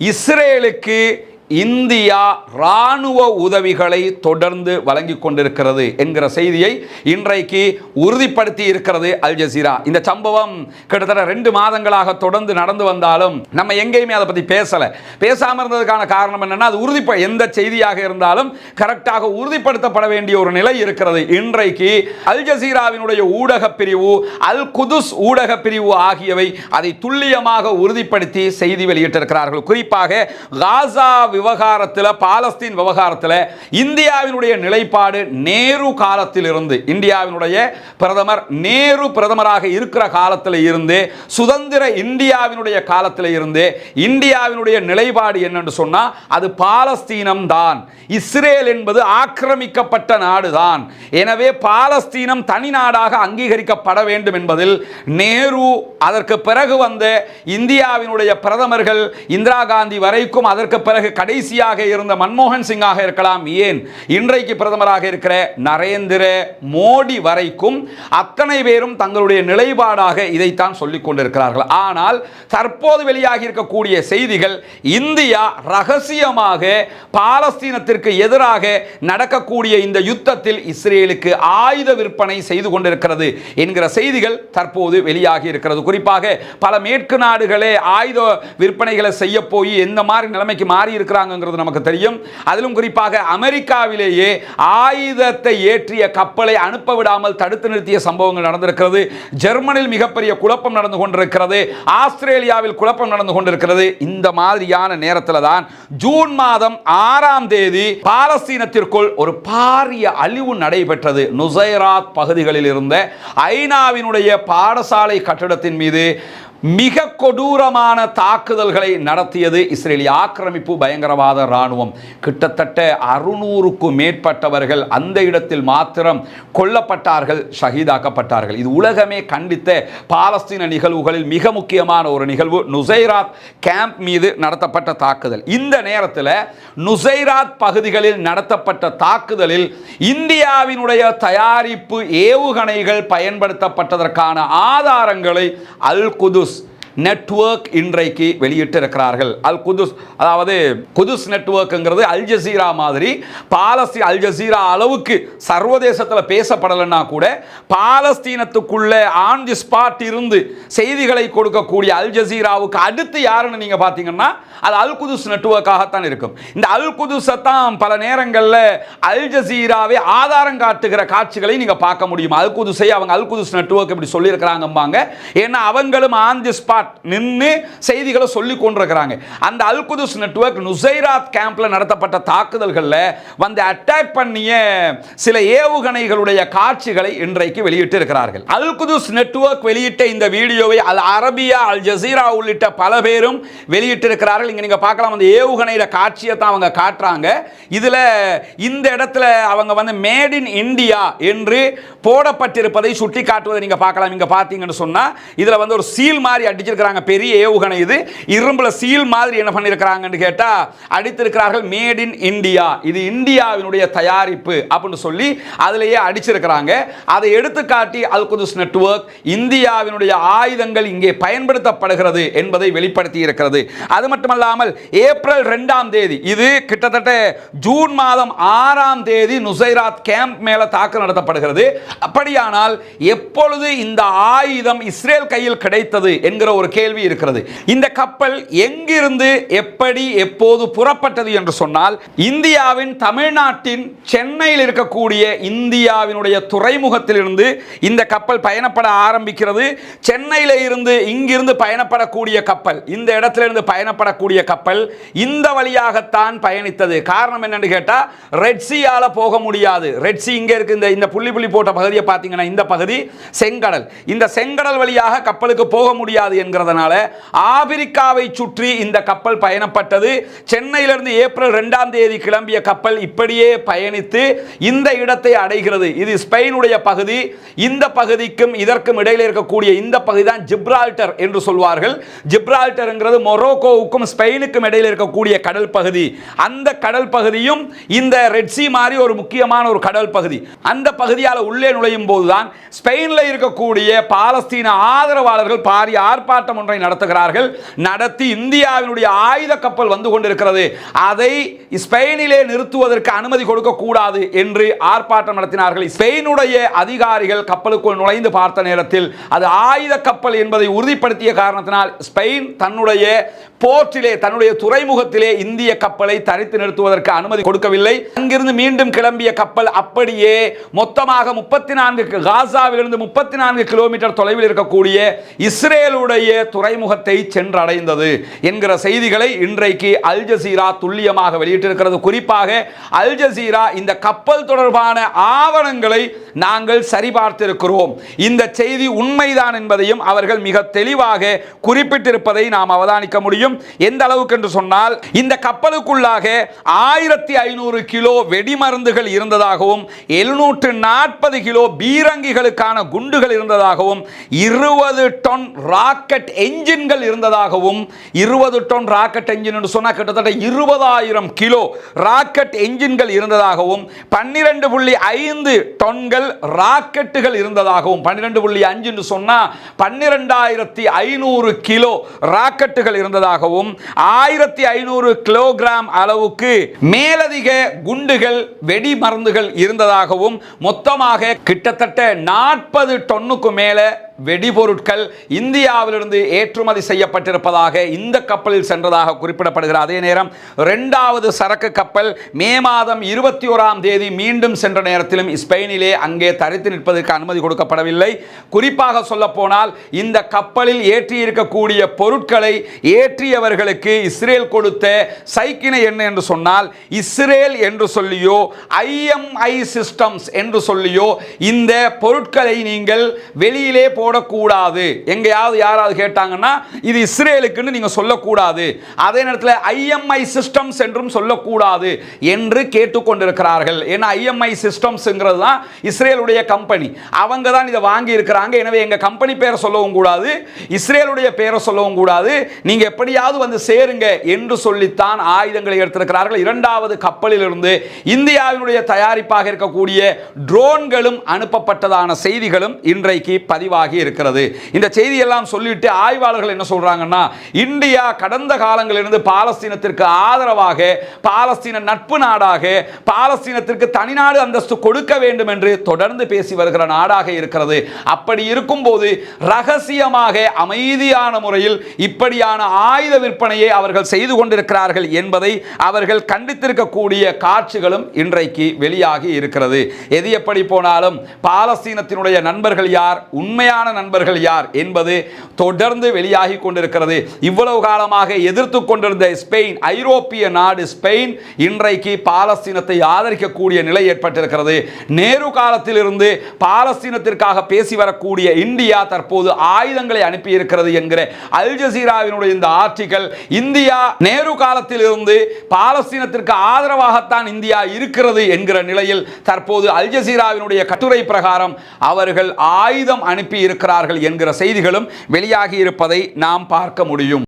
இஸ்ரேலுக்கு இந்தியா இராணுவ உதவிகளை தொடர்ந்து வழங்கி கொண்டிருக்கிறது என்கிற செய்தியை இன்றைக்கு உறுதிப்படுத்தி இருக்கிறது அல் ஜசீரா. இந்த சம்பவம் கிட்டத்தட்ட ரெண்டு மாதங்களாக தொடர்ந்து நடந்து வந்தாலும் நம்ம எங்கேயுமே அதை பற்றி பேசலை. பேசாமல் இருந்ததுக்கான காரணம் என்னென்னா அது உறுதிப்ப எந்த செய்தியாக இருந்தாலும் கரெக்டாக உறுதிப்படுத்தப்பட வேண்டிய ஒரு நிலை இருக்கிறது. இன்றைக்கு அல் ஜசீராவினுடைய ஊடக பிரிவு அல் குதுஸ் ஊடக பிரிவு ஆகியவை அதை துல்லியமாக உறுதிப்படுத்தி செய்தி வெளியிட்டிருக்கிறார்கள். குறிப்பாக காசா விவகாரத்தில் பாலஸ்தீன் விவகாரத்தில் இந்தியாவினுடைய நிலைப்பாடு நேரு காலத்தில் இருந்து இந்தியாவினுடைய பிரதமர் நேரு பிரதமராக இருக்கிற காலத்தில் இருந்து சுதந்திர இந்தியாவினுடைய காலத்தில் இருந்து இந்தியாவினுடைய நிலைப்பாடு என்னன்னு சொன்னா அது பாலஸ்தீனம் தான். இஸ்ரேல் என்பது ஆக்கிரமிக்கப்பட்ட நாடுதான். எனவே பாலஸ்தீனம் தனி நாடாக அங்கீகரிக்கப்பட வேண்டும் என்பதில் நேரு அதற்கு பிறகு வந்த இந்தியாவினுடைய பிரதமர்கள் இந்திரா காந்தி வரைக்கும் அதற்கு பிறகு கடைசியாக இருந்த மன்மோகன் சிங்காக இருக்கலாம். ஏன்? இன்றைக்கு பிரதமராக இருக்கிற நரேந்திர மோடி வரைக்கும் அத்தனை பேரும் தங்களுடைய நிலைப்பாடாக இதைத்தான் சொல்லிக் கொண்டிருக்கிறார்கள். ஆனால் தற்போது வெளியாகி இருக்கக்கூடிய செய்திகள் இந்தியா ரகசியமாக பாலஸ்தீனத்திற்கு எதிராக நடக்கக்கூடிய இந்த யுத்தத்தில் இஸ்ரேலுக்கு ஆயுத விற்பனை செய்து கொண்டிருக்கிறது என்கிற செய்திகள் தற்போது வெளியாகி இருக்கிறது. குறிப்பாக பல மேற்கு நாடுகளே ஆயுத விற்பனைகளை செய்ய போய் எந்த மாதிரி நிலைமைக்கு மாறி இருக்கிறாங்கிறது நமக்கு தெரியும். அதிலும் குறிப்பாக அமெரிக்காவிலேயே ஆயுதத்தை ஏற்றிய கப்பலை அனுப்ப விடாமல் தடுத்து நிறுத்திய சம்பவங்கள் நடந்திருக்கிறது. ஜெர்மனியில் மிகப்பெரிய குழப்பம் நடந்து கொண்டிருக்கிறது. ஆஸ்திரேலியாவில் குழப்பம் நடந்து கொண்டிருக்கிறது. இந்த மாதிரியான நேரத்தில் தான் ஜூன் மாதம் ஆறாம் தேதி பாலஸ்தீனத்திற்குள் ஒரு பாரிய அழிவு நடைபெற்றது. நுசைராத் பகுதிகளில் இருந்த ஐநாவினுடைய பாடசாலை கட்டிடத்தின் மீது மிக கொடூரமான தாக்குதல்களை நடத்தியது இஸ்ரேலிய ஆக்கிரமிப்பு பயங்கரவாத இராணுவம். கிட்டத்தட்ட அறுநூறுக்கும் மேற்பட்டவர்கள் அந்த இடத்தில் மாத்திரம் கொல்லப்பட்டார்கள் ஷஹீதாக்கப்பட்டார்கள். இது உலகமே கண்டித்த பாலஸ்தீன நிகழ்வுகளில் மிக முக்கியமான ஒரு நிகழ்வு. நுசைராத் கேம்ப் மீது நடத்தப்பட்ட தாக்குதல். இந்த நேரத்தில் நுசைராத் பகுதிகளில் நடத்தப்பட்ட தாக்குதலில் இந்தியாவினுடைய தயாரிப்பு ஏவுகணைகள் பயன்படுத்தப்பட்டதற்கான ஆதாரங்களை அல் குதுஸ் நெட்வொர்க் இன்றைக்கு வெளியிட்டிருக்கிறார்கள். அல் குதுஸ் அதாவது குதுஸ் நெட்வொர்க்குங்கிறது அல் ஜசீரா மாதிரி பாலஸ்தீன் அல் ஜசீரா அளவுக்கு சர்வதேசத்தில் பேசப்படலைன்னா கூட பாலஸ்தீனத்துக்குள்ளே ஆன் தி ஸ்பாட் இருந்து செய்திகளை கொடுக்கக்கூடிய அல் ஜசீராவுக்கு அடுத்து யாருன்னு நீங்கள் பார்த்தீங்கன்னா அது அல் குதுஸ் நெட்வொர்க்காகத்தான் இருக்கும். இந்த அல் குதுஸை தான் பல நேரங்களில் அல் ஜசீராவே ஆதாரம் காட்டுகிற காட்சிகளை நீங்கள் பார்க்க முடியும். அல் குதுஸை அவங்க அல் குதுஸ் நெட்வொர்க் இப்படி சொல்லியிருக்கிறாங்கம்பாங்க. ஏன்னா அவங்களும் ஆன் தி ஸ்பாட் நின்று செய்திகளை சொல்லி கொண்டிருக்கிறாங்க. அந்த அல்குதுஸ் நெட்ஒர்க் நெட்வொர்க் நுசைராத் கேம்ப்ல நடத்தப்பட்ட தாக்குதல்களில் வந்து அட்டாக் பண்ணிய சில ஏவுகணைகளுடைய காட்சிகளை இன்றைக்கு வெளியிட்டு இருக்கிறார்கள் அல்குதுஸ் நெட்ஒர்க் நெட்வொர்க் வெளியிட்ட இந்த வீடியோவை அல் அரபியா அல் ஜசீரா உள்ளிட்ட பல பேரும் வெளியிட்டிருக்கிறார்கள். இங்க நீங்க பார்க்கலாம் அந்த ஏவுகணையில காட்சியை தான் அவங்க காட்டுறாங்க. இதுல இந்த இடத்துல அவங்க வந்து மேட் இன் இந்தியா என்று போடப்பட்டிருப்பதை சுட்டி காட்டுவதை நீங்க பார்க்கலாம். இங்க பார்த்தீங்கன்னு சொன்னா இதுல வந்து ஒரு சீல் மாதிரி அடிச்சிருக்கிறாங்க. பெரிய ஏவுகணை இது. இரும்புல சீல் மாதிரி என்ன பண்ணியிருக்கிறாங்கன்னு கேட்டா அடித்திருக்கிறார்கள் மேட் இன் இந்தியா இது இந்தியாவினுடைய தயாரிப்பு அப்படின்னு சொல்லி அதிலேயே அடிச்சிருக்கிறாங்க. அதை எடுத்து காட்டி அல் குதுஸ் நெட்வொர்க் இந்தியாவினுடைய ஆயுதங்கள் இங்கே பயன்படுத்தப்படுகிறது என்பதை வெளிப்படுத்தி இருக்கிறது. அது மட்டுமல்லாமல் ஏப்ரல் ரெண்டாம் தேதி இது கிட்டத்தட்ட ஜூன் மாதம் ஆறாம் தேதி நுசைராத் கேம்ப் மேல தாக்குதல் நடத்தப்படுகிறது. அப்படியானால் எப்பொழுது இந்த ஆயுதம் இஸ்ரேல் கையில் கிடைத்தது என்கிற ஒரு கேள்வி இருக்கிறது. இந்த கப்பல் எங்கிருந்து எப்படி எப்போது புறப்பட்டது என்று சொன்னால் இந்தியாவின் தமிழ்நாட்டின் சென்னையில் இருக்கக்கூடிய இந்தியாவினுடைய துறைமுகத்திலிருந்து இந்த கப்பல் பயணப்பட ஆரம்பிக்கிறது. சென்னையில் இருந்து இங்கிருந்து பயணப்படக்கூடிய கப்பல் இந்த இடத்திலிருந்து பயணப்படக்கூடிய கப்பல் இந்த வழியாகத்தான் பயணித்தது. காரணம் என்னன்னு கேட்டால் ரெட்சியால் போக முடியாது. ரெட் சி இருக்கு. இந்த இந்த புள்ளி புள்ளி போட்ட பகுதியை பார்த்தீங்கன்னா இந்த பகுதி செங்கடல். இந்த செங்கடல் வழியாக கப்பலுக்கு போக முடியாது என்கிறதுனால ஆப்பிரிக்காவை சுற்றி இந்த கப்பல் பயணப்பட்டது. சென்னையிலிருந்து ஏப்ரல் ரெண்டாம் தேதி கிளம்பிய கப்பல் இப்படியே பயணித்து இந்த இடத்தை அடைகிறது. இது ஸ்பெயினுடைய பகுதி. இந்த பகுதிக்கும் இதற்கும் இடையில் இருக்கக்கூடிய இந்த பகுதி தான் ஜிப்ரால்டர் என்று சொல்வார்கள். ஜிப்ரால்டர்ங்கிறது மொரோக்கோவுக்கும் ஸ்பெயினுக்கும் இடையில் இருக்கக்கூடிய கடல் பகுதி. அந்த கடல் பகுதியும் இந்த ரெட்சி மாதிரி ஒரு முக்கியமான ஒரு கடல் பகுதி. அந்த பகுதியால் உள்ளே நுழையும் போதுதான் ஸ்பெயினில் இருக்கக்கூடிய பாலஸ்தீன ஆதரவாளர்கள் பாரிய ஆர்ப்பாட்டம் போராட்டம் ஒன்றை நடத்துகிறார்கள். நடத்தி இந்தியாவினுடைய ஆயுத கப்பல் வந்து கொண்டிருக்கிறது. அதை ஸ்பெயினிலே நிறுத்துவதற்கு அனுமதி கொடுக்க கூடாது என்று ஆர்ப்பாட்டம் நடத்தினார்கள். ஸ்பெயினுடைய அதிகாரிகள் கப்பலுக்குள் நுழைந்து பார்த்த நேரத்தில் அது ஆயுத கப்பல் என்பதை உறுதிப்படுத்திய காரணத்தினால் ஸ்பெயின் தன்னுடைய போர்ட்டிலே தன்னுடைய துறைமுகத்திலே இந்திய கப்பலை தரித்து நிறுத்துவதற்கு அனுமதி கொடுக்கவில்லை. அங்கிருந்து மீண்டும் கிளம்பிய கப்பல் அப்படியே மொத்தமாக முப்பத்தி நான்கு காசாவிலிருந்து முப்பத்தி நான்கு கிலோமீட்டர் தொலைவில் இருக்கக்கூடிய இஸ்ரேலுடைய துறைமுகத்தை சென்றடைந்தது என்கிற செய்திகளை இன்றைக்கு அல் ஜசீரா துல்லியமாக வெளியிட்டிருக்கிறது. குறிப்பாக அல் ஜசீரா இந்த கப்பல் தொடர்பான ஆவணங்களை நாங்கள் சரிபார்த்திருக்கிறோம். இந்த செய்தி உண்மைதான் என்பதையும் அவர்கள் மிக தெளிவாக குறிப்பிட்டிருப்பதை நாம் அவதானிக்க முடியும். எந்த அளவுக்கு என்று சொன்னால் இந்த கப்பலுக்குள்ளாக ஆயிரத்தி ஐநூறு கிலோ வெடிமருந்துகள் இருந்ததாகவும் எழுநூற்று நாற்பது கிலோ பீரங்கிகளுக்கான குண்டுகள் இருந்ததாகவும் இருபது டன் ராக்கெட் ராக்கெட் என்ஜின்கள் இருந்ததாகவும் இருபது டன் ராக்கெட் என்ஜின் என்று சொன்னால் கிட்டத்தட்ட இருபதாயிரம் கிலோ ராக்கெட் என்ஜின்கள் இருந்ததாகவும் பன்னிரண்டு புள்ளி ஐந்து டன்கள் ராக்கெட்டுகள் இருந்ததாகவும் பன்னிரண்டு புள்ளி அஞ்சுன்னு சொன்னால் பன்னிரெண்டாயிரத்தி ஐநூறு கிலோ ராக்கெட்டுகள் இருந்ததாகவும் ஆயிரத்தி ஐநூறு கிலோகிராம் அளவுக்கு மேலதிக குண்டுகள் வெடி மருந்துகள் இருந்ததாகவும் மொத்தமாக கிட்டத்தட்ட நாற்பது டொன்னுக்கு மேலே வெடிபொருட்கள் இந்தியாவிலிருந்து ஏற்றுமதி செய்யப்பட்டிருப்பதாக இந்த கப்பலில் சென்றதாக குறிப்பிடப்படுகிறது. அதே நேரம் இரண்டாவது சரக்கு கப்பல் மே மாதம் இருபத்தி ஓராம் தேதி மீண்டும் சென்ற நேரத்திலும் ஸ்பெயினிலே அங்கே தரித்து நிற்பதற்கு அனுமதி கொடுக்கப்படவில்லை. குறிப்பாக சொல்ல போனால் இந்த கப்பலில் ஏற்றி இருக்கக்கூடிய பொருட்களை ஏற்றியவர்களுக்கு இஸ்ரேல் கொடுத்த சைக்கினை என்ன என்று சொன்னால் இஸ்ரேல் என்று சொல்லியோ ஐஎம்ஐ சிஸ்டம்ஸ் என்று சொல்லியோ இந்த பொருட்களை நீங்கள் வெளியிலே போடக்கூடாது. எங்கேயாவது யாராவது கேட்டாங்கன்னா இது இஸ்ரேலுக்குன்னு நீங்கள் சொல்லக்கூடாது. அதே நேரத்தில் ஐஎம்ஐ சிஸ்டம்ஸ் என்றும் சொல்லக்கூடாது என்று கேட்டுக்கொண்டிருக்கிறார்கள். ஏன்னா ஐஎம்ஐ சிஸ்டம்ஸுங்கிறது தான் இஸ்ரேலுடைய கம்பெனி அவங்க தான் இதை வாங்கி இருக்கிறாங்க எனவே எங்கள் கம்பெனி பேரை சொல்லவும் கூடாது. இஸ்ரேலுடைய பேரை சொல்லவும் கூடாது. நீங்கள் எப்படியாவது வந்து சேருங்க என்று சொல்லித்தான் ஆயுதங்களை எடுத்திருக்கிறார்கள். இரண்டாவது கப்பலிலிருந்து இந்தியாவினுடைய தயாரிப்பாக இருக்கக்கூடிய ட்ரோன்களும் அனுப்பப்பட்டதான செய்திகளும் இன்றைக்கு பதிவாகி இருக்கிறது. இந்த செய்தியெல்லாம் சொல்லிட்டு ஆய்வாளர்கள் என்ன சொல்றாங்கன்னா இந்தியா கடந்த காலங்களிலிருந்து பாலஸ்தீனத்திற்கு ஆதரவாக பாலஸ்தீன நட்பு நாடாக பாலஸ்தீனத்திற்கு தனிநாடு அந்தஸ்து கொடுக்க வேண்டும் என்று தொடர்ந்து பேசி வருகிற நாடாக இருக்கிறது. அப்படி இருக்கும்போது ரகசியமாக அமைதியான முறையில் இப்படியான ஆயுத விற்பனையை அவர்கள் செய்து கொண்டிருக்கிறார்கள் என்பதை அவர்கள் கண்டித்திருக்கக்கூடிய காட்சிகளும் இன்றைக்கு வெளியாகி இருக்கிறது. எது எப்படி போனாலும் பாலஸ்தீனத்தினுடைய நண்பர்கள் யார் உண்மையான நண்பர்கள் யார் என்பது தொடர்ந்து வெளியாகி கொண்டிருக்கிறது. இவ்வளவு காலமாக எதிர்த்து கொண்டிருந்த ஸ்பெயின் ஐரோப்பிய நாடு ஸ்பெயின் இன்றைக்கு பாலஸ்தீனத்தை ஆதரிக்கக்கூடிய நிலை ஏற்பட்டிருக்கிறது. நேரு காலத்திலிருந்து பாலஸ்தீனத்திற்காக பேசி வரக்கூடிய இந்தியா தற்போது ஆயுதங்களை அனுப்பியிருக்கிறது என்கிற அல் ஜசீராவினுடைய இந்த ஆர்டிகல் இந்தியா நேரு காலத்திலிருந்து பாலஸ்தீனத்திற்கு ஆதரவாகத்தான் இந்தியா இருக்கிறது என்கிற நிலையில் தற்போது அல் ஜசீராவினுடைய கட்டுரை பிரகாரம் அவர்கள் ஆயுதம் அனுப்பி இருக்கிறார்கள் என்கிற செய்திகளும் வெளியாகி இருப்பதை நாம் பார்க்க முடியும்.